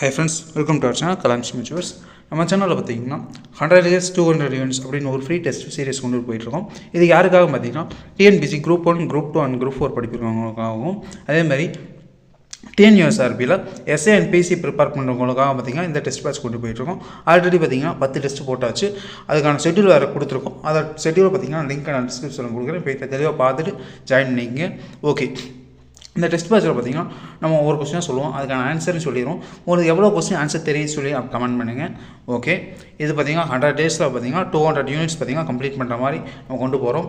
Hi friends welcome to our channel Kalams மியூச்சுவர்ஸ் நம்ம சேனலில் பார்த்தீங்கன்னா hundred years two hundred units அப்படின்னு ஒரு ஃப்ரீ டெஸ்ட் சீரிஸ் கொண்டு போயிட்டுருக்கோம். இது யாருக்காக பார்த்தீங்கன்னா TNPSC group one group two and group four படிக்கிறவங்களுக்காகவும் அதே மாதிரி டிஎன்யூஎஸ்ஆர்பியில் எஸ்ஏ அண்ட் பிசி ப்ரிப்பேர் பண்ணுறவங்களுக்காக பார்த்தீங்கன்னா இந்த டெஸ்ட் பேட்ச் கொண்டு போயிட்டுருக்கோம். ஆல்ரெடி பார்த்தீங்கன்னா பத்து டெஸ்ட் போட்டாச்சு. அதுக்கான ஷெட்யூல் வேறு கொடுத்துருக்கோம். அதை ஷெட்யூல் பார்த்தீங்கன்னா லிங்க் நான் டிஸ்கிரிப்ஷனில் கொடுக்குறேன். போய் தெளிவாக பார்த்துட்டு ஜாயின் பண்ணிங்க ஓகே இந்த டெஸ்ட் பேட்சில் பார்த்தீங்கன்னா நம்ம ஒவ்வொரு கொஸ்டினாக சொல்லுவோம். அதுக்கான ஆன்சர்னு சொல்லிடுவோம் உங்களுக்கு எவ்வளோ கொஸ்டின் ஆன்சர் தெரியும் சொல்லி கமெண்ட் பண்ணுங்கள் ஓகே இது பார்த்தீங்கன்னா ஹண்ட்ரட் டேஸில் பார்த்தீங்கன்னா டூ ஹண்ட்ரட் யூனிட்ஸ் பார்த்தீங்கன்னா கம்ப்ளீட் பண்ணுற மாதிரி நம்ம கொண்டு போகிறோம்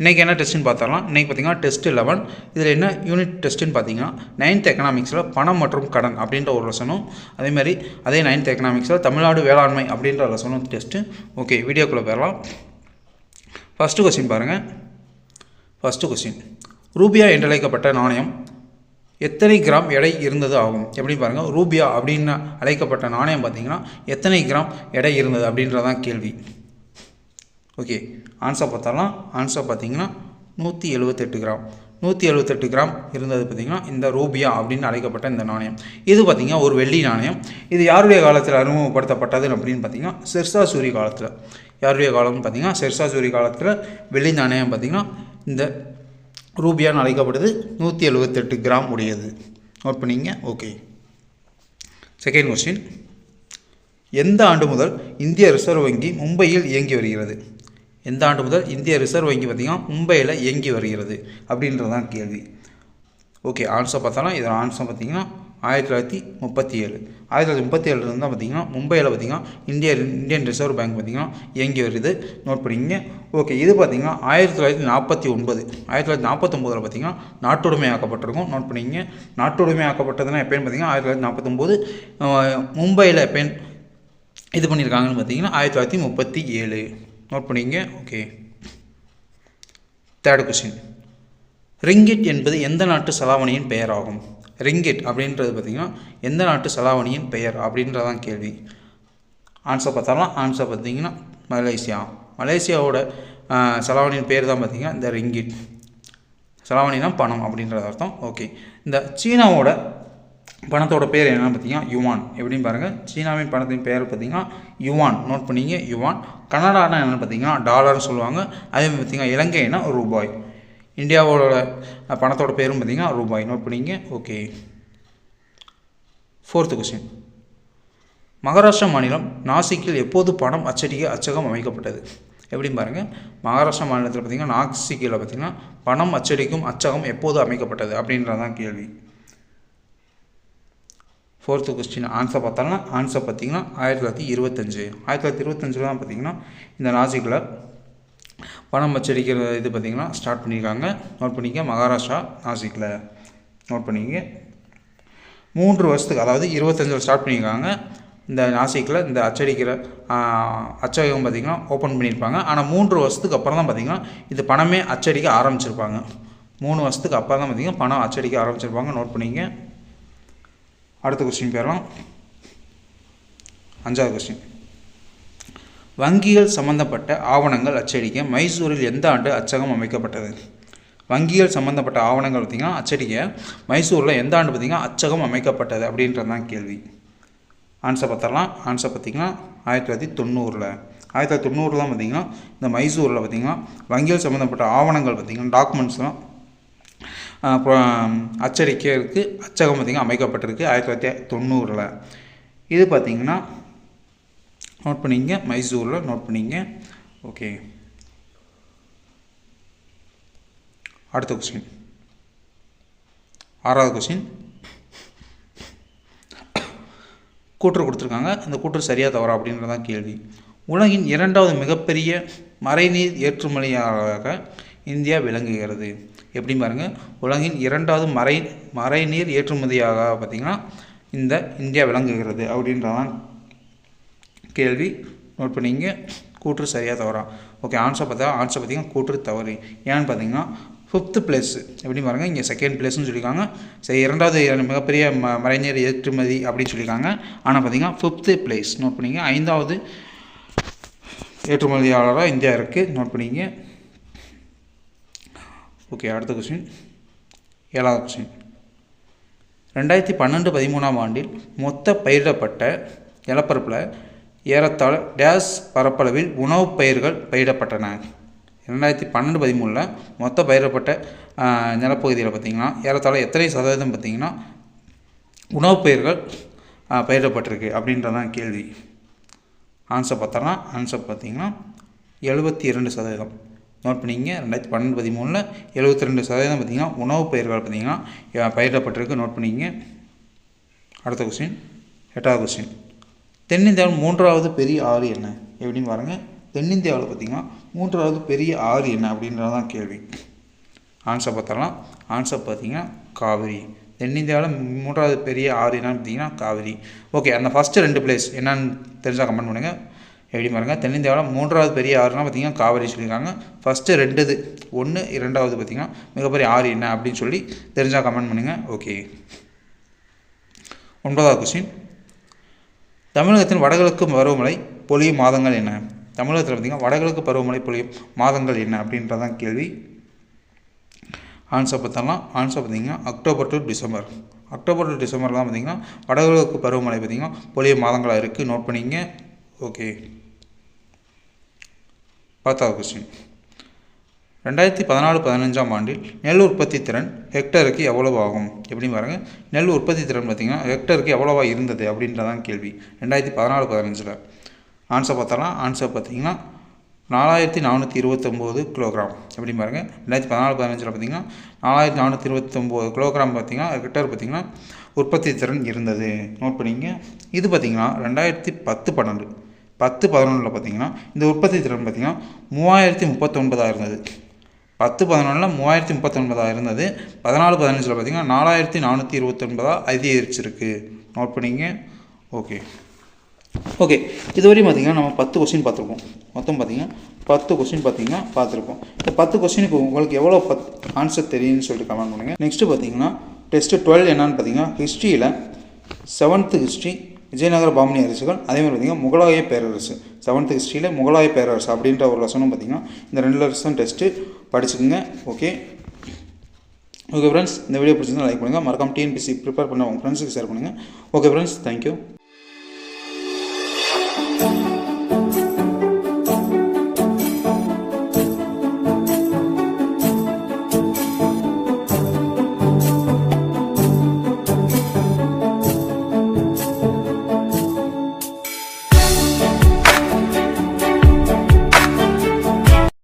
இன்றைக்கி என்ன டெஸ்ட்டுன்னு பார்த்தரலாம் இன்றைக்கி பார்த்தீங்கன்னா டெஸ்ட் லெவன் இதில் என்ன யூனிட் டெஸ்ட்டுன்னு பார்த்தீங்கன்னா நைன்த் எக்கனாமிக்ஸில் பணம் மற்றும் கடன் அப்படின்ற ஒரு லெசனும் அதேமாதிரி அதே நைன்த் எக்கனாமிக்ஸில் தமிழ்நாடு வேளாண்மை அப்படின்ற லெசனும் டெஸ்ட்டு ஓகே வீடியோக்குள்ளே போயிடலாம். ஃபஸ்ட்டு கொஸ்டின் பாருங்கள் ஃபஸ்ட்டு கொஸ்டின் ரூபியா என்றழைக்கப்பட்ட நாணயம் எத்தனை கிராம் எடை இருந்தது ஆகும்? எப்படி பாருங்கள் ரூபியா அப்படின்னு அழைக்கப்பட்ட நாணயம் பார்த்தீங்கன்னா எத்தனை கிராம் எடை இருந்தது அப்படின்றதான் கேள்வி. Okay answer பார்த்தாலாம். ஆன்சர் பார்த்தீங்கன்னா நூற்றி எழுபத்தெட்டு கிராம். நூற்றி எழுபத்தெட்டு கிராம் இருந்தது பார்த்திங்கன்னா இந்த ரூபியா அப்படின்னு அழைக்கப்பட்ட இந்த நாணயம். இது பார்த்திங்கன்னா ஒரு வெள்ளி நாணயம். இது யாருடைய காலத்தில் அறிமுகப்படுத்தப்பட்டது அப்படின்னு பார்த்தீங்கன்னா சிர்சா சூரி காலத்தில். யாருடைய காலம்னு பார்த்தீங்கன்னா சிர்சா சூரி காலத்தில் வெள்ளி நாணயம் பார்த்திங்கன்னா இந்த ரூபியான்னு அழைக்கப்படுது. நூற்றி எழுபத்தெட்டு கிராம் உடையது. நோட் பண்ணிங்க? ஓகே செகண்ட் கொஸ்டின் எந்த ஆண்டு முதல் இந்திய ரிசர்வ் வங்கி மும்பையில் இயங்கி வருகிறது? எந்த ஆண்டு முதல் இந்திய ரிசர்வ் வங்கி பார்த்திங்கன்னா மும்பையில் இயங்கி வருகிறது அப்படின்றது தான் கேள்வி. ஓகே ஆன்சர் பார்த்தோன்னா இதில் ஆன்சர் பார்த்திங்கன்னா ஆயிரத்தி தொள்ளாயிரத்தி முப்பத்தி ஏழு. ஆயிரத்தி தொள்ளாயிரத்தி முப்பத்தி ஏழுலேருந்து தான் பார்த்திங்கன்னா மும்பையில் பார்த்திங்கன்னா இந்திய இந்தியன் ரிசர்வ் பேங்க் பார்த்திங்கன்னா இயங்கி வருது. நோட் பண்ணிங்க ஓகே இது பார்த்திங்கன்னா ஆயிரத்தி தொள்ளாயிரத்தி நாற்பத்தி ஒன்பது. ஆயிரத்தி தொள்ளாயிரத்தி நாற்பத்தொம்போதில் பார்த்திங்கன்னா நாட்டுடைமை ஆக்கப்பட்டிருக்கும். நோட் பண்ணிங்க நாட்டுடைமை ஆக்கப்பட்டதுன்னா எப்போன்னு பார்த்திங்கன்னா ஆயிரத்தி தொள்ளாயிரத்தி நாற்பத்தொம்போது மும்பையில் எப்போன்னு இது பண்ணியிருக்காங்கன்னு பார்த்தீங்கன்னா ஆயிரத்தி தொள்ளாயிரத்தி முப்பத்தி ஏழு. நோட் பண்ணிங்க ஓகே. தேர்ட் கொஸ்டின் ரிங்கிட் என்பது எந்த நாட்டு செலாவணியின் பெயராகும்? ரிங்கிட் அப்படின்றது பார்த்திங்கன்னா எந்த நாட்டு செலாவணியின் பெயர் அப்படின்றதான் கேள்வி. ஆன்சர் பார்த்தாலும் ஆன்சர் பார்த்தீங்கன்னா மலேசியா. மலேசியாவோட செலாவணியின் பேர் தான் பார்த்திங்கன்னா இந்த ரிங்கிட். செலாவணினா பணம் அப்படின்றது அர்த்தம். ஓகே இந்த சீனாவோட பணத்தோட பேர் என்னென்னு பார்த்தீங்கன்னா யுவான். எப்படின்னு பாருங்கள் சீனாவின் பணத்தின் பேர் பார்த்தீங்கன்னா யுவான். நோட் பண்ணிங்க யுவான். கனடானா என்னென்னு பார்த்தீங்கன்னா டாலர்னு சொல்லுவாங்க. அதே மாதிரி பார்த்தீங்கன்னா இலங்கைனா ரூபாய். இந்தியாவோட பணத்தோட பேரும் பார்த்தீங்கன்னா ரூபாய். நோட் பண்ணிங்க ஓகே ஃபோர்த்து கொஸ்டின் மகாராஷ்டிரா மாநிலம் நாசிக்கில் எப்போது பணம் அச்சடிக்க அச்சகம் அமைக்கப்பட்டது? எப்படின்னு பாருங்கள் மகாராஷ்டிரா மாநிலத்தில் பார்த்திங்கன்னா நாசிக்கில் பார்த்திங்கன்னா பணம் அச்சடிக்கும் அச்சகம் எப்போது அமைக்கப்பட்டது? அப்படின்றதான் கேள்வி. ஃபோர்த்து கொஸ்டின் ஆன்சர் பார்த்தாலும் ஆன்சர் பார்த்திங்கன்னா ஆயிரத்தி தொள்ளாயிரத்தி இருபத்தஞ்சு. ஆயிரத்தி தொள்ளாயிரத்தி இருபத்தஞ்சில் தான் பார்த்திங்கன்னா இந்த நாசிக்கில் பணம் அச்சடிக்கிற இது பார்த்திங்கன்னா ஸ்டார்ட் பண்ணியிருக்காங்க. நோட் பண்ணிக்க மகாராஷ்டிரா நாசிக்கில் நோட் பண்ணிக்க மூன்று வருஷத்துக்கு அதாவது இருபத்தஞ்சில் ஸ்டார்ட் பண்ணியிருக்காங்க. இந்த நாசிக்கில் இந்த அச்சடிக்கிற அச்சகம் பார்த்திங்கன்னா ஓப்பன் பண்ணியிருப்பாங்க. ஆனால் மூன்று வருஷத்துக்கு அப்புறம் தான் பார்த்திங்கன்னா இது பணமே அச்சடிக்க ஆரம்பிச்சிருப்பாங்க. மூணு வருஷத்துக்கு அப்புறம் தான் பார்த்திங்கன்னா பணம் அச்சடிக்க ஆரம்பிச்சிருப்பாங்க. நோட் பண்ணிங்க அடுத்த கொஸ்டின் பேரலாம் அஞ்சாவது கொஸ்டின் வங்கிகள் சம்பந்தப்பட்ட ஆவணங்கள் அச்சடிக்க மைசூரில் எந்த ஆண்டு அச்சகம் அமைக்கப்பட்டது? வங்கிகள் சம்மந்தப்பட்ட ஆவணங்கள் பார்த்திங்கன்னா அச்சடிக்க மைசூரில் எந்த ஆண்டு பார்த்திங்கன்னா அச்சகம் அமைக்கப்பட்டது அப்படின்றது தான் கேள்வி. ஆன்சர் பார்த்தரலாம் ஆன்சர் பார்த்திங்கன்னா ஆயிரத்தி தொள்ளாயிரத்தி தொண்ணூறில். ஆயிரத்தி தொள்ளாயிரத்தி தொண்ணூறில் தான் பார்த்திங்கன்னா இந்த மைசூரில் பார்த்திங்கன்னா வங்கிகள் சம்மந்தப்பட்ட ஆவணங்கள் பார்த்திங்கன்னா டாக்குமெண்ட்ஸ்லாம் அச்சடிக்கிறதுக்கு அச்சகம் பார்த்திங்கன்னா அமைக்கப்பட்டிருக்கு. ஆயிரத்தி தொள்ளாயிரத்தி தொண்ணூறில். இது பார்த்திங்கன்னா நோட் பண்ணிங்க மைசூரில் நோட் பண்ணிங்க. ஓகே அடுத்த கொஸ்டின் ஆறாவது கொஸ்டின் கூற்று கொடுத்துருக்காங்க. அந்த கூற்று சரியாக தவறா அப்படின்றதான் கேள்வி. உலகின் இரண்டாவது மிகப்பெரிய மறைநீர் ஏற்றுமதியாளராக இந்தியா விளங்குகிறது. எப்படி பாருங்கள் உலகின் இரண்டாவது மறை மறைநீர் ஏற்றுமதியாக பார்த்திங்கன்னா இந்த இந்தியா விளங்குகிறது அப்படின்றதான் கேள்வி நோட் பண்ணிங்க. கூற்று சரியாக தவறா. ஓகே ஆன்சர் பார்த்தா ஆன்சர் பார்த்திங்கன்னா கூற்று தவறு. ஏன்னு பார்த்தீங்கன்னா ஃபிஃப்த்து பிளேஸ் எப்படி பாருங்கள் இங்கே செகண்ட் பிளேஸ்னு சொல்லியிருக்காங்க. சரி இரண்டாவது மிகப்பெரிய ம மறைநீர் ஏற்றுமதி அப்படின்னு சொல்லியிருக்காங்க. ஆனால் பார்த்தீங்கன்னா ஃபிஃப்த்து பிளேஸ் நோட் பண்ணிங்க. ஐந்தாவது ஏற்றுமதியாளராக இந்தியா இருக்குது நோட் பண்ணிங்க. ஓகே அடுத்த கொஸ்டின் ஏழாவது கொஸ்டின் ரெண்டாயிரத்தி பன்னெண்டு பதிமூணாம் ஆண்டில் மொத்த பயிரிடப்பட்ட நிலப்பரப்பில் ஏறத்தாழ டேஸ் பரப்பளவில் உணவுப் பயிர்கள் பயிரிடப்பட்டன. ரெண்டாயிரத்தி பன்னெண்டு பதிமூணில் மொத்த பயிரிடப்பட்ட நிலப்பகுதியில் பார்த்திங்கன்னா ஏறத்தாழ எத்தனை சதவீதம் பார்த்திங்கன்னா உணவுப் பயிர்கள் பயிரிடப்பட்டிருக்கு அப்படின்றதான் கேள்வி. ஆன்சர் பார்த்தோம்னா ஆன்சர் பார்த்தீங்கன்னா எழுபத்தி இரண்டு சதவீதம். நோட் பண்ணிங்க ரெண்டாயிரத்தி பன்னெண்டு பதிமூணில் எழுபத்தி ரெண்டு சதவீதம் பார்த்தீங்கன்னா உணவுப் பயிர்கள் பார்த்தீங்கன்னா பயிரிடப்பட்டிருக்கு. நோட் பண்ணிங்க அடுத்த கொஸ்டின் எட்டாவது கொஸ்டின் தென்னிந்தியாவில் மூன்றாவது பெரிய ஆறு என்ன? எப்படின்னு பாருங்கள் தென்னிந்தியாவில் பார்த்தீங்கன்னா மூன்றாவது பெரிய ஆறு என்ன அப்படின்றது தான் கேள்வி. ஆன்சர் பார்த்தாலாம் ஆன்சர் பார்த்தீங்கன்னா காவிரி. தென்னிந்தியாவில் மூன்றாவது பெரிய ஆறு என்னன்னு பார்த்தீங்கன்னா காவிரி. ஓகே அந்த ஃபஸ்ட்டு ரெண்டு பிளேஸ் என்னன்னு தெரிஞ்சால் கமெண்ட் பண்ணுங்கள் எப்படி பாருங்கள் தென்னிந்தியாவில் மூன்றாவது பெரிய ஆறுனா பார்த்தீங்கன்னா காவிரி சொல்லியிருக்காங்க. ஃபஸ்ட்டு ரெண்டுது. ஒன்று இரண்டாவது பார்த்தீங்கன்னா மிகப்பெரிய ஆறு என்ன அப்படின்னு சொல்லி தெரிஞ்சால் கமெண்ட் பண்ணுங்கள் ஓகே ஒன்பதாவது கொஸ்டின் தமிழகத்தின் வடகிழக்கு பருவமழை பொழியும் மாதங்கள் என்ன? தமிழகத்தில் பார்த்தீங்கன்னா வடகிழக்கு பருவமழை பொழியும் மாதங்கள் என்ன அப்படின்றதான் கேள்வி. ஆன்சர் பார்த்தோம்னா ஆன்சர் பார்த்தீங்கன்னா October to December October to December தான் வடகிழக்கு பருவமழை பார்த்தீங்கன்னா பொழியும் மாதங்களாக இருக்குது நோட் பண்ணிங்க ஓகே பத்தாவது கொஸ்டின் ரெண்டாயிரத்தி பதினாலு பதினஞ்சாம் ஆண்டில் நெல் உற்பத்தி திறன் ஹெக்டருக்கு எவ்வளவு ஆகும்? எப்படி பாருங்க. நெல் உற்பத்தி திறன் பார்த்தீங்கன்னா ஹெக்டருக்கு எவ்வளோவா இருந்தது அப்படின்றதான் கேள்வி. ரெண்டாயிரத்தி பதினாலு பதினஞ்சில். ஆன்சர் பார்த்தோம்னா ஆன்சர் பார்த்தீங்கன்னா நாலாயிரத்தி நானூற்றி இருபத்தொம்போது கிலோகிராம் எப்படி பாருங்க. ரெண்டாயிரத்தி பதினாலு பதினஞ்சில் பார்த்தீங்கன்னா நாலாயிரத்தி நானூற்றி இருபத்தொம்போது கிலோகிராம் பார்த்தீங்கன்னா ஹெக்டர் பார்த்தீங்கன்னா உற்பத்தி திறன் இருந்தது. நோட் பண்ணிங்க இது பார்த்தீங்கன்னா ரெண்டாயிரத்தி பத்து பன்னெண்டு. பத்து பதினொன்றில் பார்த்தீங்கன்னா இந்த உற்பத்தி திறன் பார்த்திங்கன்னா மூவாயிரத்தி முப்பத்தொன்பதாக இருந்தது. பத்து பதினொன்றில் மூவாயிரத்தி முப்பத்தொன்பதாக இருந்தது. பதினாலு பதினஞ்சில் பார்த்தீங்கன்னா நாலாயிரத்தி நானூற்றி இருபத்தொன்பதாக அதிகரிச்சிருக்கு. நோட் பண்ணிங்க. ஓகே ஓகே இதுவரையும் பார்த்திங்கன்னா நம்ம பத்து கொஸ்டின் பார்த்துருக்கோம் மொத்தம் பார்த்தீங்கன்னா பத்து கொஸ்டின் பார்த்தீங்கன்னா பார்த்துருக்கோம் இந்த பத்து கொஸ்டினுக்கு உங்களுக்கு எவ்வளோ பத் ஆன்சர் தெரியும்னு சொல்லிட்டு கமெண்ட் பண்ணுங்கள் நெக்ஸ்ட்டு பார்த்தீங்கன்னா டெஸ்ட்டு டுவெல் என்னன்னு பார்த்தீங்கன்னா ஹிஸ்ட்ரியில் செவன்த்து ஹிஸ்ட்ரி விஜயநகர பாமனி அரசுகள் அதே மாதிரி பார்த்தீங்கன்னா முகலாய பேரரசு. செவன்த்து ஹிஸ்ட்ரியில் முகலாய பேரரசு அப்படின்ற ஒரு லெசனும் பார்த்திங்கன்னா இந்த ரெண்டு லெசன் டெஸ்ட்டு படிச்சுக்கோங்க ஓகே ஓகே ஃப்ரெண்ட்ஸ் இந்த வீடியோ பிடிச்சிருந்தா லைக் பண்ணுங்கள் மறக்காம டிஎன்பிசி ப்ரிப்பேர் பண்ண உங்கள் ஃப்ரெண்ட்ஸுக்கு ஷேர் பண்ணுங்கள் ஓகே ஃப்ரெண்ட்ஸ் தேங்க்யூ